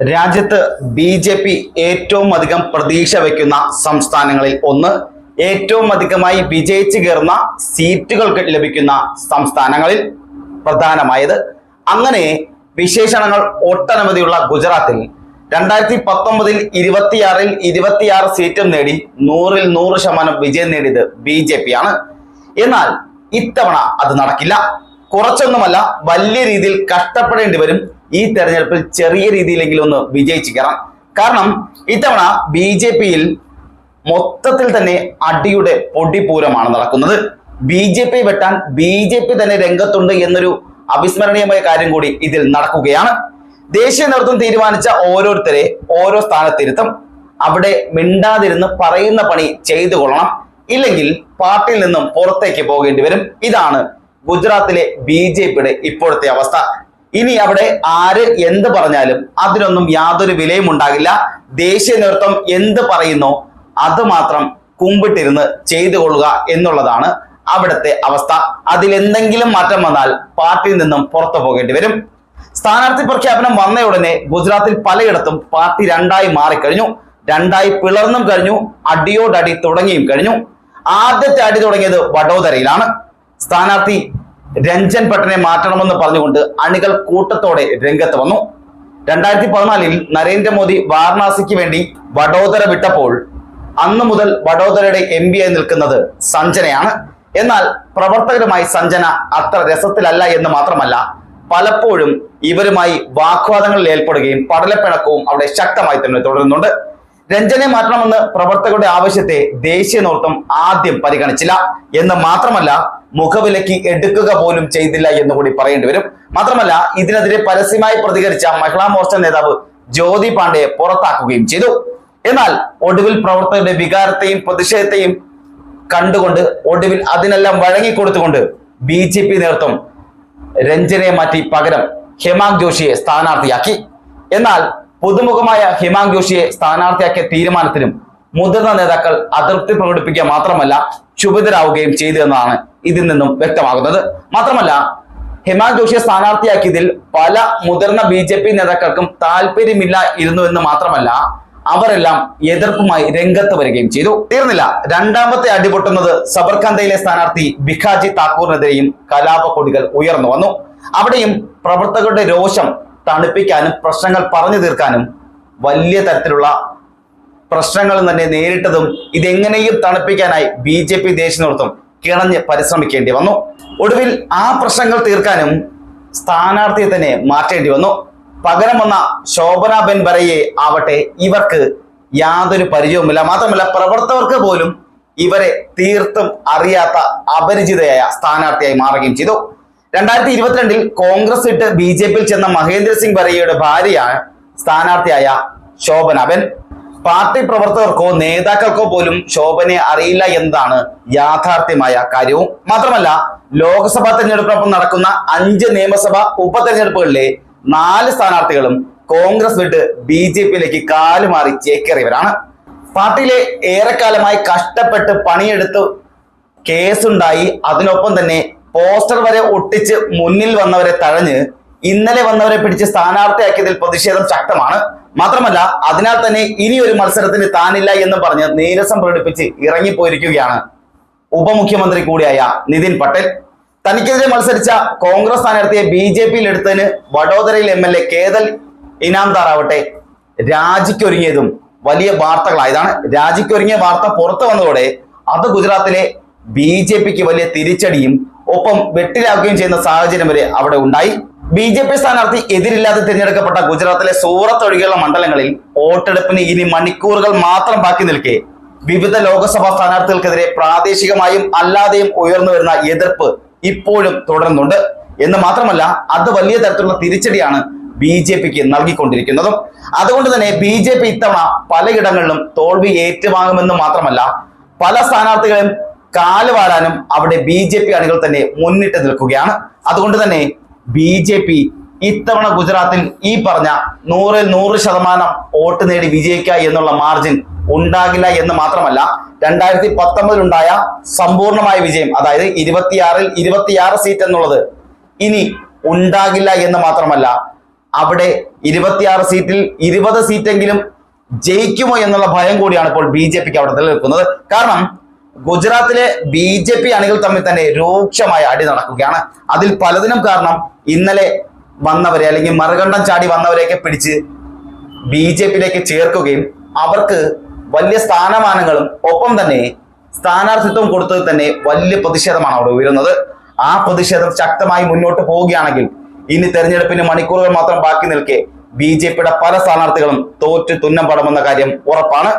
രാജ്യത്ത് B J P ഏറ്റവും അധികം പ്രതീക്ഷ വയ്ക്കുന്ന സംസ്ഥാനങ്ങളിൽ ഒന്ന്. ഏറ്റവും അധികമായി വിജയിച്ചു കയറുന്ന സീറ്റുകൾക്ക് ലഭിക്കുന്ന സംസ്ഥാനങ്ങളിൽ പ്രധാനമായത്. അങ്ങനെ വിശേഷണങ്ങൾ ഒട്ടനവധിയുള്ള ഗുജറാത്തിൽ രണ്ടായിരത്തി പത്തൊമ്പതിൽ ഇരുപത്തിയാറിൽ ഇരുപത്തിയാറ് സീറ്റും നേടി നൂറിൽ നൂറ് ശതമാനം വിജയം നേടിയത് ബി ജെ പി ആണ്. എന്നാൽ ഇത്തവണ അത് നടക്കില്ല. കുറച്ചൊന്നുമല്ല വലിയ രീതിയിൽ കഷ്ടപ്പെടേണ്ടി വരും ഈ തെരഞ്ഞെടുപ്പിൽ ചെറിയ രീതിയിലെങ്കിലും ഒന്ന് വിജയിച്ചു കയറാം കാരണം ഇത്തവണ ബി ജെ പിയിൽ മൊത്തത്തിൽ തന്നെ അടിയുടെ പൊടിപൂരമാണ് നടക്കുന്നത്. ബി ജെ പി വെട്ടാൻ ബി ജെ പി തന്നെ രംഗത്തുണ്ട് എന്നൊരു അവിസ്മരണീയമായ കാര്യം കൂടി ഇതിൽ നടക്കുകയാണ്. ദേശീയ നേതൃത്വം തീരുമാനിച്ച ഓരോരുത്തരെ ഓരോ സ്ഥാനത്തിരുത്തും. അവിടെ മിണ്ടാതിരുന്ന് പറയുന്ന പണി ചെയ്തു കൊള്ളണം. ഇല്ലെങ്കിൽ പാർട്ടിയിൽ നിന്നും പുറത്തേക്ക് പോകേണ്ടി വരും. ഇതാണ് ഗുജറാത്തിലെ ബി ജെ പിയുടെ ഇപ്പോഴത്തെ അവസ്ഥ. ഇനി അവിടെ ആര് എന്ത് പറഞ്ഞാലും അതിനൊന്നും യാതൊരു വിലയും ഉണ്ടാകില്ല. ദേശീയ നേതൃത്വം എന്ത് പറയുന്നോ അത് മാത്രം കുമ്പിട്ടിരുന്ന് ചെയ്തു കൊള്ളുക എന്നുള്ളതാണ് അവിടുത്തെ അവസ്ഥ. അതിൽ എന്തെങ്കിലും മാറ്റം വന്നാൽ പാർട്ടിയിൽ നിന്നും പുറത്തു പോകേണ്ടി വരും. സ്ഥാനാർത്ഥി പ്രഖ്യാപനം വന്ന ഉടനെ ഗുജറാത്തിൽ പലയിടത്തും പാർട്ടി രണ്ടായി മാറിക്കഴിഞ്ഞു. രണ്ടായി പിളർന്നും കഴിഞ്ഞു. അടിയോടടി തുടങ്ങിയും കഴിഞ്ഞു. ആദ്യത്തെ അടി തുടങ്ങിയത് വഡോദരയിലാണ്. സ്ഥാനാർത്ഥി രഞ്ജൻ പട്ടനെ മാറ്റണമെന്ന് പറഞ്ഞുകൊണ്ട് അണികൾ കൂട്ടത്തോടെ രംഗത്ത് വന്നു. രണ്ടായിരത്തി പതിനാലിൽ നരേന്ദ്രമോദി വാരണാസിക്ക് വേണ്ടി വഡോദര വിട്ടപ്പോൾ അന്നു മുതൽ വഡോദരയുടെ എം പി ആയി നിൽക്കുന്നത് സഞ്ജനയാണ്. എന്നാൽ പ്രവർത്തകരുമായി സഞ്ജന അത്ര രസത്തിലല്ല എന്ന് മാത്രമല്ല പലപ്പോഴും ഇവരുമായി വാഗ്വാദങ്ങളിൽ ഏർപ്പെടുകയും പടലപ്പിണക്കവും അവിടെ ശക്തമായി തന്നെ തുടരുന്നുണ്ട്. രഞ്ജനെ മാറ്റണമെന്ന് പ്രവർത്തകരുടെ ആവശ്യത്തെ ദേശീയ നേതൃത്വം ആദ്യം പരിഗണിച്ചില്ല. എന്ന് മാത്രമല്ല മുഖവിലക്ക് എടുക്കുക പോലും ചെയ്തില്ല എന്ന് കൂടി പറയേണ്ടി വരും. മാത്രമല്ല ഇതിനെതിരെ പരസ്യമായി പ്രതികരിച്ച മഹിളാ മോർച്ച നേതാവ് ജ്യോതി പാണ്ഡെയെ പുറത്താക്കുകയും ചെയ്തു. എന്നാൽ ഒടുവിൽ പ്രവർത്തകരുടെ വികാരത്തെയും പ്രതിഷേധത്തെയും കണ്ടുകൊണ്ട് ഒടുവിൽ അതിനെല്ലാം വഴങ്ങിക്കൊടുത്തുകൊണ്ട് ബി ജെ പി നേതൃത്വം രഞ്ജനെ മാറ്റി പകരം ഹെമാങ് ജോഷിയെ സ്ഥാനാർത്ഥിയാക്കി. എന്നാൽ പുതുമുഖമായ ഹിമാങ് ജോഷിയെ സ്ഥാനാർത്ഥിയാക്കിയ തീരുമാനത്തിനും മുതിർന്ന നേതാക്കൾ അതൃപ്തി പ്രകടിപ്പിക്കുക മാത്രമല്ല ക്ഷുഭിതരാവുകയും ചെയ്തു എന്നാണ് ഇതിൽ നിന്നും വ്യക്തമാകുന്നത്. മാത്രമല്ല ഹിമാങ് ജോഷിയെ സ്ഥാനാർത്ഥിയാക്കിയതിൽ പല മുതിർന്ന ബി ജെ പി നേതാക്കൾക്കും താല്പര്യമില്ല ഇരുന്നു എന്ന് മാത്രമല്ല അവരെല്ലാം എതിർപ്പുമായി രംഗത്ത് വരികയും ചെയ്തു. തീർന്നില്ല രണ്ടാമത്തെ അടിപൊട്ടുന്നത് സബർഖാന്തയിലെ സ്ഥാനാർത്ഥി ബിഖാജി താക്കൂറിനെതിരെയും കലാപക്കൊടികൾ ഉയർന്നു വന്നു. അവിടെയും പ്രവർത്തകരുടെ രോഷം തണുപ്പിക്കാനും പ്രശ്നങ്ങൾ പറഞ്ഞു തീർക്കാനും വലിയ തരത്തിലുള്ള പ്രശ്നങ്ങൾ തന്നെ നേരിട്ടതും ഇതെങ്ങനെയും തണുപ്പിക്കാനായി ബി ജെ പി ദേശീയ നേതൃത്വം കിണഞ്ഞ് പരിശ്രമിക്കേണ്ടി വന്നു. ഒടുവിൽ ആ പ്രശ്നങ്ങൾ തീർക്കാനും സ്ഥാനാർത്ഥിയെ തന്നെ മാറ്റേണ്ടി വന്നു. പകരം വന്ന ശോഭന ബെൻ ബറയെ ആവട്ടെ ഇവർക്ക് യാതൊരു പരിചയവുമില്ല. മാത്രമല്ല പ്രവർത്തകർക്ക് പോലും ഇവരെ തീർത്തും അറിയാത്ത അപരിചിതയായ സ്ഥാനാർത്ഥിയായി മാറുകയും ചെയ്തു. രണ്ടായിരത്തി ഇരുപത്തിരണ്ടിൽ കോൺഗ്രസ് ഇട്ട് ബി ജെ പിയിൽ ചെന്ന മഹേന്ദ്ര സിംഗ് ബറിയയുടെ ഭാര്യയാണ് സ്ഥാനാർത്ഥിയായ ശോഭന. അവൻ പാർട്ടി പ്രവർത്തകർക്കോ നേതാക്കൾക്കോ പോലും ശോഭനയെ അറിയില്ല എന്നതാണ് യാഥാർത്ഥ്യമായ കാര്യവും. മാത്രമല്ല ലോക്സഭാ തെരഞ്ഞെടുപ്പിനൊപ്പം നടക്കുന്ന അഞ്ച് നിയമസഭാ ഉപതെരഞ്ഞെടുപ്പുകളിലെ നാല് സ്ഥാനാർത്ഥികളും കോൺഗ്രസ് വിട്ട് ബി ജെ പിയിലേക്ക് കാലുമാറി ചേക്കേറിയവരാണ്. പാർട്ടിയിലെ ഏറെക്കാലമായി കഷ്ടപ്പെട്ട് പണിയെടുത്ത് കേസുണ്ടായി. അതിനൊപ്പം തന്നെ പോസ്റ്റർ വരെ ഒട്ടിച്ച് മുന്നിൽ വന്നവരെ തഴഞ്ഞ് ഇന്നലെ വന്നവരെ പിടിച്ച് സ്ഥാനാർത്ഥിയാക്കിയതിൽ പ്രതിഷേധം ശക്തമാണ്. മാത്രമല്ല അതിനാൽ തന്നെ ഇനി ഒരു മത്സരത്തിന് താനില്ല എന്ന് പറഞ്ഞ് നീരസം പ്രകടിപ്പിച്ച് ഇറങ്ങിപ്പോയിരിക്കുകയാണ് ഉപമുഖ്യമന്ത്രി കൂടിയായ നിതിൻ പട്ടേൽ. തനിക്കെതിരെ മത്സരിച്ച കോൺഗ്രസ് സ്ഥാനാർത്ഥിയെ ബി ജെ പിയിൽ എടുത്തതിന് വഡോദരയിൽ M L A Ketan Inamdar ആവട്ടെ രാജിക്കൊരുങ്ങിയതും വലിയ വാർത്തകളായതാണ്. രാജിക്കൊരുങ്ങിയ വാർത്ത പുറത്തു വന്നതോടെ അത് ഗുജറാത്തിലെ ബി ജെ പിക്ക് വലിയ തിരിച്ചടിയും ഒപ്പം വെട്ടിലാക്കുകയും ചെയ്യുന്ന സാഹചര്യം വരെ അവിടെ ഉണ്ടായി. ബി ജെ പി സ്ഥാനാർത്ഥി എതിരില്ലാതെ തിരഞ്ഞെടുക്കപ്പെട്ട ഗുജറാത്തിലെ സൂറത്ത് ഒഴികെയുള്ള മണ്ഡലങ്ങളിൽ വോട്ടെടുപ്പിന് ഇനി മണിക്കൂറുകൾ മാത്രം ബാക്കി നിൽക്കെ. വിവിധ ലോക്സഭാ സ്ഥാനാർത്ഥികൾക്കെതിരെ പ്രാദേശികമായും അല്ലാതെയും ഉയർന്നു വരുന്ന എതിർപ്പ് ഇപ്പോഴും തുടരുന്നുണ്ട്. എന്ന് മാത്രമല്ല അത് വലിയ തരത്തിലുള്ള തിരിച്ചടിയാണ് ബി ജെ പിക്ക് നൽകിക്കൊണ്ടിരിക്കുന്നതും. അതുകൊണ്ട് തന്നെ ബി ജെ പി ഇത്തവണ പലയിടങ്ങളിലും തോൽവി ഏറ്റുവാങ്ങുമെന്ന് മാത്രമല്ല പല സ്ഥാനാർത്ഥികളെയും കാലുവാരാനും അവിടെ ബി ജെ പി അണികൾ തന്നെ മുന്നിട്ട് നിൽക്കുകയാണ്. അതുകൊണ്ട് തന്നെ ബി ജെ പി ഇത്തവണ ഗുജറാത്തിൽ ഈ പറഞ്ഞ നൂറിൽ നൂറ് ശതമാനം വോട്ട് നേടി വിജയിക്കുക എന്നുള്ള മാർജിൻ ഉണ്ടാകില്ല എന്ന് മാത്രമല്ല രണ്ടായിരത്തി പത്തൊമ്പതിലുണ്ടായ സമ്പൂർണമായ വിജയം അതായത് ഇരുപത്തിയാറിൽ ഇരുപത്തിയാറ് സീറ്റ് എന്നുള്ളത് ഇനി ഉണ്ടാകില്ല എന്ന് മാത്രമല്ല അവിടെ ഇരുപത്തിയാറ് സീറ്റിൽ ഇരുപത് സീറ്റെങ്കിലും ജയിക്കുമോ എന്നുള്ള ഭയം കൂടിയാണ് ഇപ്പോൾ ബി ജെ പിക്ക് അവിടെ നിലനിൽക്കുന്നത്. കാരണം ഗുജറാത്തിലെ ബി ജെ പി അണികൾ തമ്മിൽ തന്നെ രൂക്ഷമായ അടി നടക്കുകയാണ്. അതിൽ പലതിനും കാരണം ഇന്നലെ വന്നവരെ അല്ലെങ്കിൽ മറുകണ്ഠം ചാടി വന്നവരെയൊക്കെ പിടിച്ച് ബി ജെ പിയിലേക്ക് ചേർക്കുകയും അവർക്ക് വലിയ സ്ഥാനമാനങ്ങളും ഒപ്പം തന്നെ സ്ഥാനാർത്ഥിത്വം കൊടുത്തത് തന്നെ വലിയ പ്രതിഷേധമാണ് അവിടെ ഉയരുന്നത്. ആ പ്രതിഷേധം ശക്തമായി മുന്നോട്ട് പോവുകയാണെങ്കിൽ ഇനി തെരഞ്ഞെടുപ്പിന് മണിക്കൂറുകൾ മാത്രം ബാക്കി നിൽക്കെ ബി ജെ പിയുടെ പല സ്ഥാനാർത്ഥികളും തോറ്റ് തുന്നം പടമെന്ന കാര്യം ഉറപ്പാണ്.